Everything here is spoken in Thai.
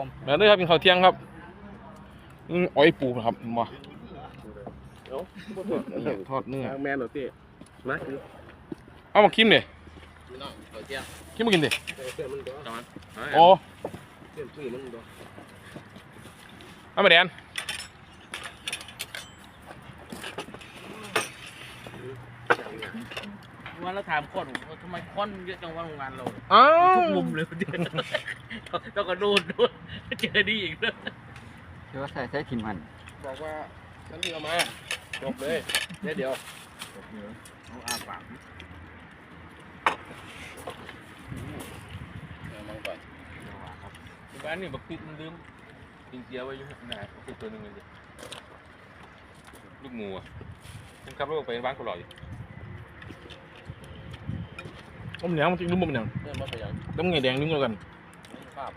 อมมาเด้อครับกินข้าวเที่ยงครับอืมอ้อยปูนะครับมาเอ้าบ่ทอดเนี่ยทอดเนื้อทางแม่นเหรอพี่มาคือเอามาคิมดิพี่น้องข้าวเที่ยงคิมมากินดิเส้นมันก็จังหวัดโอ้เส้นพื้นมันก็เอามาแดน วันเราถามคนว่าทำไมค้อนเยอะจังวะโรงงานเราอ้าทุวกมุมเลยเดี๋ยวต้องกระโดดโดดเจอดีอีกเลยเดี๋ยวว่าใส่ใส่ทิมหัน บอกว่าฉันที่เอามาจบเลยเดี๋ยวเดี๋ยวเอาอาปากมังก่อนบ้านนี่บักปิดมันลืมปิงเกียวไว้อยู่ไหนเป็นตัวหนึ่งเลยลูกงูอะฉันขับรถไปบ้านกูหล่ออยู่ อมเหนียวมันจะนุ่มอมเหนียวเดินมาไปยังต้มไงแดงนึงแล้วกันข้าว